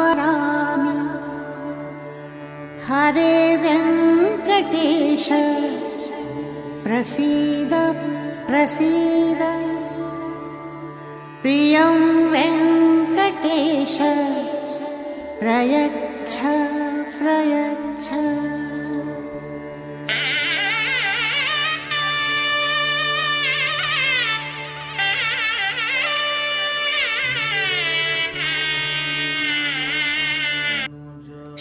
स्मरामि। हरे व्यङ्कटेश प्रसीद प्रसीद। प्रियं वेङ्कटेश प्रयच्छ प्रयच्छ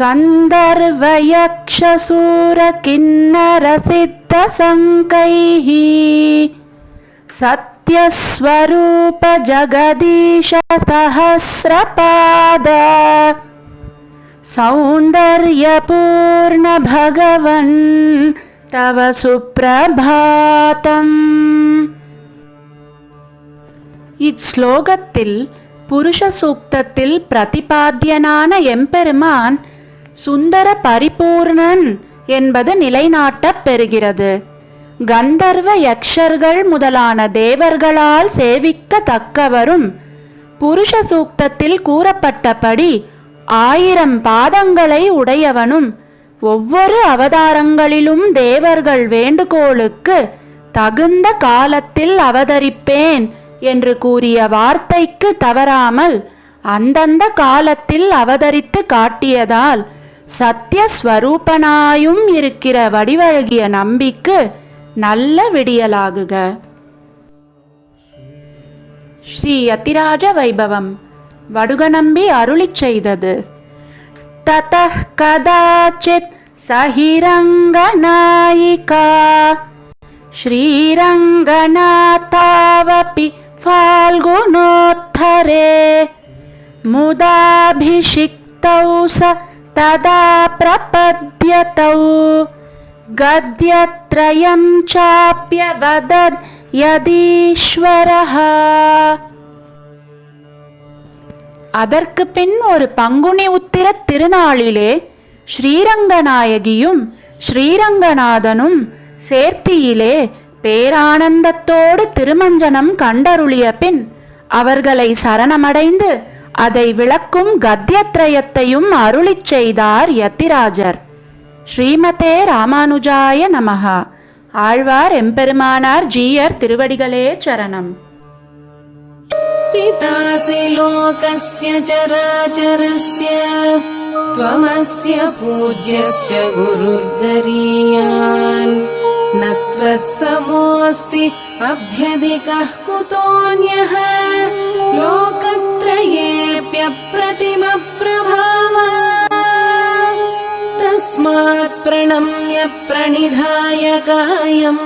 गन्धर्वयक्षसूरकिन्नरसिद्धसङ्कैः सत्यस्वरूपजगदीशसहस्रपाद सौन्दर्यपूर्णभगवन् तव சுப்ரபாதம் இச்ஸ்லோகத்தில் புருஷ சூக்தத்தில் பிரதிபாத்தியனான எம்பெருமான் சுந்தர பரிபூர்ணன் என்பது நிலைநாட்டப் பெறுகிறது. கந்தர்வ யக்ஷர்கள் முதலான தேவர்களால் சேவிக்கத்தக்கவரும் புருஷ சூக்தத்தில் கூறப்பட்டபடி ஆயிரம் பாதங்களை உடையவனும் ஒவ்வொரு அவதாரங்களிலும் தேவர்கள் வேண்டுகோளுக்கு தகுந்த காலத்தில் அவதரிப்பேன் என்று கூறிய வார்த்தைக்கு தவறாமல் அந்தந்த காலத்தில் அவதரித்து காட்டியதால் சத்தியஸ்வரூபனாயும் இருக்கிற வடிவழகிய நம்பிக்கு நல்ல விடியலாகுக ஸ்ரீ யத்திராஜ வைபவம் வடுகநம்பி அருளிச் செய்தது ततः कदाचित् सहिरङ्गनायिका श्रीरङ्गनाथावपि फाल्गुनोत्थरे मुदाभिषिक्तौ स तदा प्रपद्यतौ गद्यत्रयं चाप्यवदद् यदीश्वरः அதற்கு பின் ஒரு பங்குனி உத்திர திருநாளிலே ஸ்ரீரங்கநாயகியும் ஸ்ரீரங்கநாதனும் சேர்த்தியிலே பேரானந்தத்தோடு திருமஞ்சனம் கண்டருளிய பின் அவர்களை சரணமடைந்து அதை விளக்கும் கத்தியத்ரயத்தையும் அருளிச் செய்தார் யத்திராஜர் ஸ்ரீமதே ராமானுஜாய நமஹா ஆழ்வார் எம்பெருமானார் ஜீயர் திருவடிகளே சரணம் पितासि लोकस्य चराचरस्य त्वमस्य पूज्यश्च गुरुर्गरीयान् न त्वत्समोऽस्ति अभ्यधिकः कुतोऽन्यः प्रणिधाय कायम्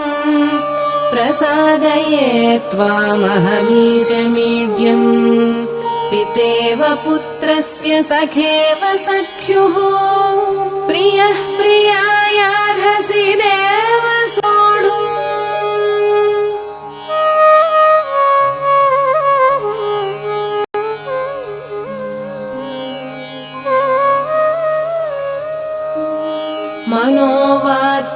प्रसादये त्वामहमीशमीड्यम् पितेव पुत्रस्य सखेव सख्युः प्रियः प्रियायार्हसि देव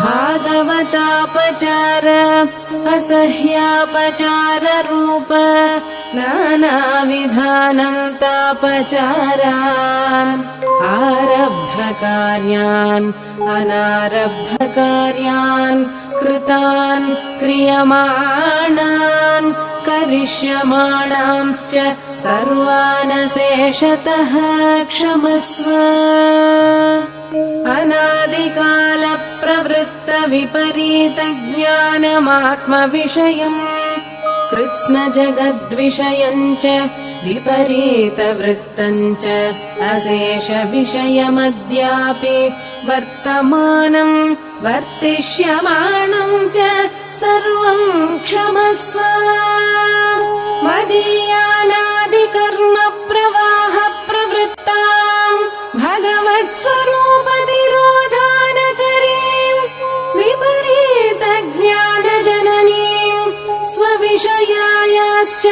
भागवतापचार असह्यापचाररूप नानाविधानन्तापचारान् आरब्धकार्यान् अनारब्धकार्यान् कृतान् क्रियमाणान् करिष्यमाणांश्च सर्वानशेषतः क्षमस्व अनादिकालप्रवृत्तविपरीतज्ञानमात्मविषयम् कृत्स्नजगद्विषयम् च विपरीतवृत्तम् च अशेषविषयमद्यापि वर्तमानम् वर्तिष्यमाणम् च सर्वम् क्षमस्व। मदीयानादिकर्म प्रवाह विपरीतज्ञानजननीम् स्वविषयायाश्च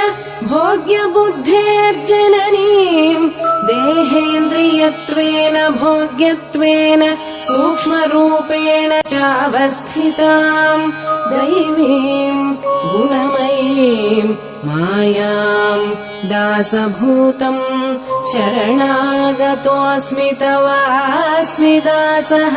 भोग्यबुद्धेर्जननीम् देहेन्द्रियत्वेन भोग्यत्वेन सूक्ष्मरूपेण चावस्थिताम् दैवीम् गुणमयीम् मायाम् दासभूतम् शरणागतोऽस्मि तवास्मि दासः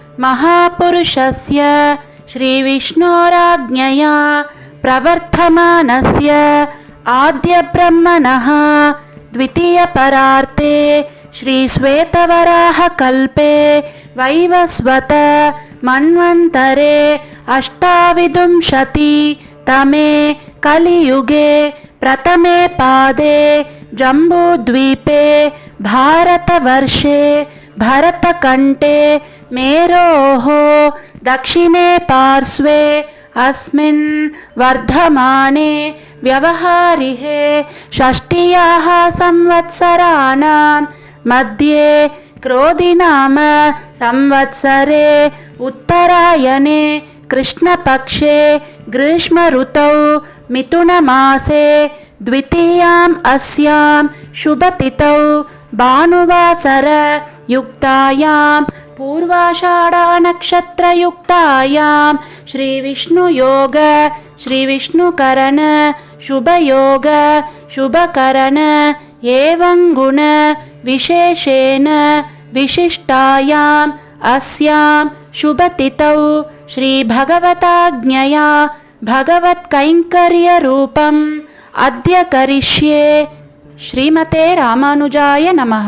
महापुरुषस्य श्रीविष्णोराज्ञया प्रवर्धमानस्य आद्यब्रह्मणः द्वितीयपरार्ते श्रीश्वेतवराहकल्पे वैवस्वत मन्वन्तरे अष्टाविंशतितमे कलियुगे प्रथमे पादे जम्बूद्वीपे भारतवर्षे भरतकण्ठे मेरोः दक्षिणे पार्श्वे अस्मिन् वर्धमाने व्यवहारिहे षष्ट्याः संवत्सराणां मध्ये क्रोधिनाम संवत्सरे उत्तरायणे कृष्णपक्षे ग्रीष्मऋतौ मिथुनमासे द्वितीयाम् अस्यां शुभतिथौ युक्तायां पूर्वाषाढानक्षत्रयुक्तायां श्रीविष्णुयोग श्रीविष्णुकरण शुभयोग शुभकरण एवं गुण विशेषेण विशिष्टायाम् अस्यां शुभतिथौ श्रीभगवताज्ञया भगवत्कैङ्कर्यरूपम् अद्य करिष्ये। श्रीमते रामानुजाय नमः।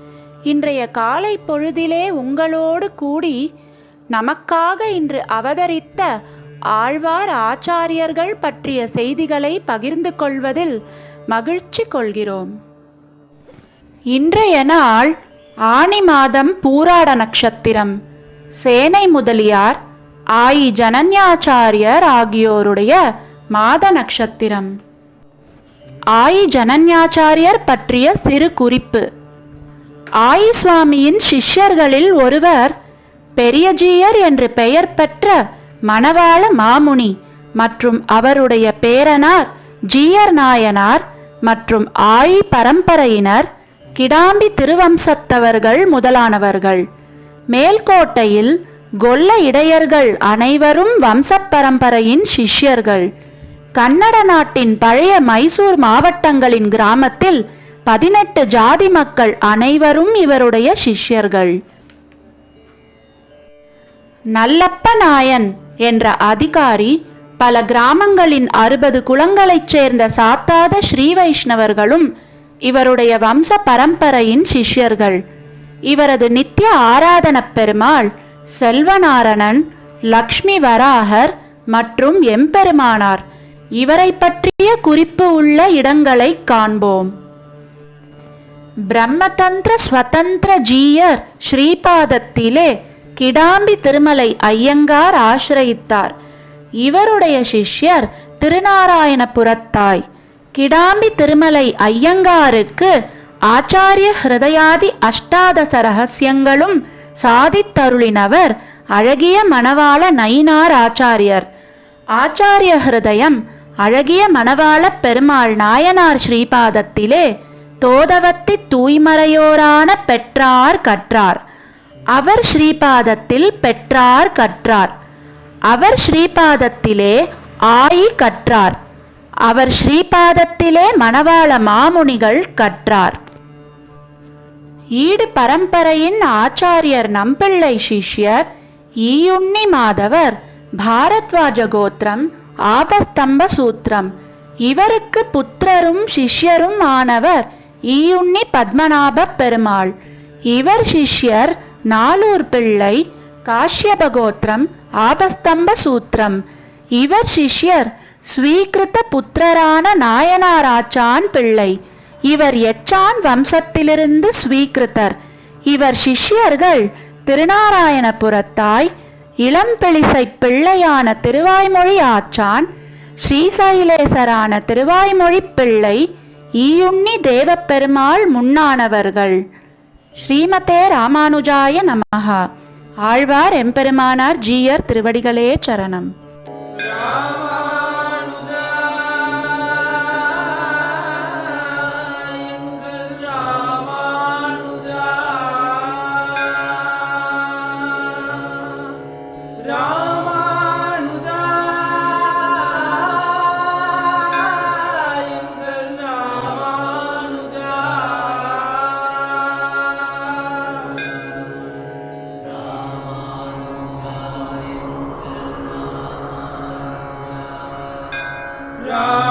இன்றைய காலை பொழுதிலே உங்களோடு கூடி நமக்காக இன்று அவதரித்த ஆழ்வார் ஆச்சாரியர்கள் பற்றிய செய்திகளை பகிர்ந்து கொள்வதில் மகிழ்ச்சி கொள்கிறோம். இன்றைய நாள் ஆனி மாதம் பூராட நட்சத்திரம். சேனை முதலியார் ஆயி ஜனன்யாச்சாரியர் ஆகியோருடைய மாத நட்சத்திரம். ஆயி ஜனன்யாச்சாரியர் பற்றிய சிறு குறிப்பு. ஆயி சுவாமியின் சிஷ்யர்களில் ஒருவர் பெரியஜீயர் என்று பெயர் பெற்ற மணவாள மாமுனி மற்றும் அவருடைய பேரனார் ஜீயர் நாயனார் மற்றும் ஆயி பரம்பரையினர் கிடாம்பி திருவம்சத்தவர்கள் முதலானவர்கள். மேல்கோட்டையில் கொல்ல இடையர்கள் அனைவரும் வம்சப் பரம்பரையின் சிஷ்யர்கள். கன்னட நாட்டின் பழைய மைசூர் மாவட்டங்களின் கிராமத்தில் பதினெட்டு ஜாதி மக்கள் அனைவரும் இவருடைய சிஷ்யர்கள். நல்லப்ப நாயன் என்ற அதிகாரி பல கிராமங்களின் அறுபது குலங்களைச் சேர்ந்த சாத்தாத ஸ்ரீ வைஷ்ணவர்களும் இவருடைய வம்ச பரம்பரையின் சிஷ்யர்கள். இவரது நித்திய ஆராதனப் பெருமாள் செல்வநாரணன் லக்ஷ்மி வராகர் மற்றும் எம்பெருமானார். இவரை பற்றிய குறிப்பு உள்ள இடங்களை காண்போம். பிரம்மதந்திர ஸ்வதந்திர ஜீயர் ஸ்ரீபாதத்திலே கிடாம்பி திருமலை ஐயங்கார் ஆசிரயித்தார். இவருடைய சிஷ்யர் திருநாராயணபுரத்தாய். கிடாம்பி திருமலை ஐயங்காருக்கு ஆச்சாரிய ஹிருதயாதி அஷ்டாதச ரகசியங்களும் சாதித்தருளினவர் அழகிய மணவாள நயினார் ஆச்சாரியர். ஆச்சாரிய ஹிருதயம் அழகிய மணவாள பெருமாள் நாயனார் ஸ்ரீபாதத்திலே தோதவத்தி தூய்மறையோரான பெற்றார் கற்றார். அவர் ஸ்ரீபாதத்தில் பெற்றார் கற்றார். அவர் ஸ்ரீபாதத்திலே ஆயி கற்றார். அவர் ஸ்ரீபாதத்திலே மணவாள மாமுனிகள் கற்றார். ஈடு பரம்பரையின் ஆச்சாரியர் நம்பிள்ளை சிஷ்யர் ஈயுண்ணி மாதவர் பாரத்வாஜ கோத்திரம் ஆபஸ்தம்ப சூத்திரம். இவருக்கு புத்திரரும் சிஷ்யரும் ஆனவர் ஈயுண்ணி பத்மநாப பெருமாள். இவர் சிஷ்யர் நாலூர் பிள்ளை காஷ்யப கோத்திரம் ஆபஸ்தம்ப சூத்திரம். இவர் சிஷ்யர் ஸ்வீகிருத புத்திரரான நாயனாராச்சான் பிள்ளை. இவர் எச்சான் வம்சத்திலிருந்து ஸ்வீகிருத்தர். இவர் சிஷ்யர்கள் திருநாராயணபுரத்தாய் இளம்பிளிசை பிள்ளையான திருவாய்மொழி ஆச்சான் ஸ்ரீசைலேசரான திருவாய்மொழி பிள்ளை ஈயுண்ணி தேவப்பெருமாள் முன்னானவர்கள். ஸ்ரீமதே ராமானுஜாய நமஹா. ஆழ்வார் எம்பெருமானார் ஜீயர் திருவடிகளே சரணம். God.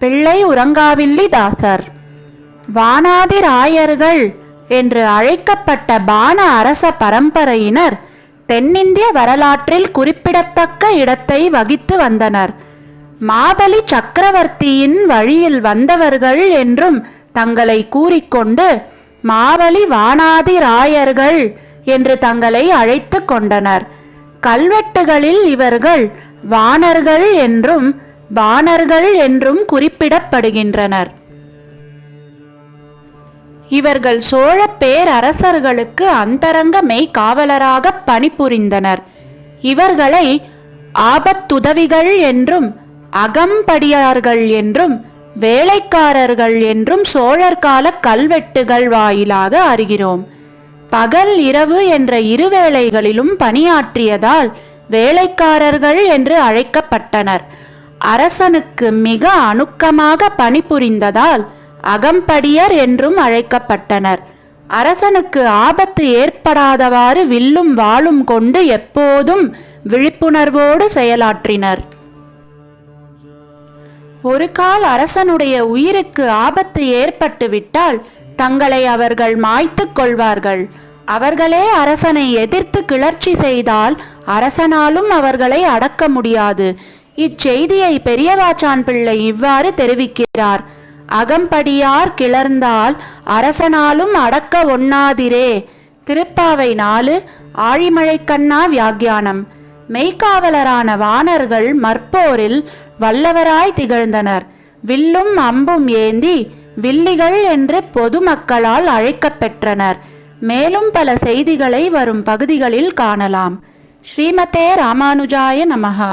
பிள்ளை உறங்காவில்லி தாசர். வானாதிராயர்கள் என்று அழைக்கப்பட்ட பான அரச பரம்பரையினர் தென்னிந்திய வரலாற்றில் குறிப்பிடத்தக்க இடத்தை வகித்து வந்தனர். மாபலி சக்கரவர்த்தியின் வழியில் வந்தவர்கள் என்றும் தங்களை கூறிக்கொண்டு மாவலி வானாதிராயர்கள் என்று தங்களை அழைத்து கொண்டனர். கல்வெட்டுகளில் இவர்கள் வானர்கள் என்றும் வானர்கள் என்றும் குறிப்பிடப்படுகின்றனர். இவர்கள் சோழ பேரரசர்களுக்கு அந்தரங்க மெய்காவலராக பணிபுரிந்தனர். இவர்களை ஆபத்துதவிகள் என்றும் அகம்படியார்கள் என்றும் வேலைக்காரர்கள் என்றும் சோழர் கால கல்வெட்டுகள் வாயிலாக அறிகிறோம். பகல் இரவு என்ற இருவேளைகளிலும் பணியாற்றியதால் வேலைக்காரர்கள் என்று அழைக்கப்பட்டனர். அரசனுக்கு மிக அணுக்கமாக பணிபுரிந்ததால் அகம்படியர் என்றும் அழைக்கப்பட்டனர். அரசனுக்கு ஆபத்து ஏற்படாதவாறு வில்லும் வாளும் கொண்டு எப்போதும் விழிப்புணர்வோடு செயலாற்றினர். ஒரு கால் அரசனுடைய உயிருக்கு ஆபத்து ஏற்பட்டுவிட்டால் தங்களை அவர்கள் மாய்த்துக் கொள்வார்கள். அவர்களே அரசனை எதிர்த்து கிளர்ச்சி செய்தால் அரசனாலும் அவர்களை அடக்க முடியாது. இச்செய்தியை பெரியவாச்சான் பிள்ளை இவ்வாறு தெரிவிக்கிறார். அகம்படியார் கிளர்ந்தால் அரசனாலும் அடக்க ஒண்ணாதிரே. திருப்பாவை நாலு ஆழிமழைக்கண்ணா வியாக்கியானம். மெய்க்காவலரான வானர்கள் மற்போரில் வல்லவராய் திகழ்ந்தனர். வில்லும் அம்பும் ஏந்தி வில்லிகள் என்று பொதுமக்களால் அழைக்கப்பெற்றனர் மேலும் பல செய்திகளை வரும் பகுதிகளில் காணலாம். ஸ்ரீமதே ராமானுஜாய நமகா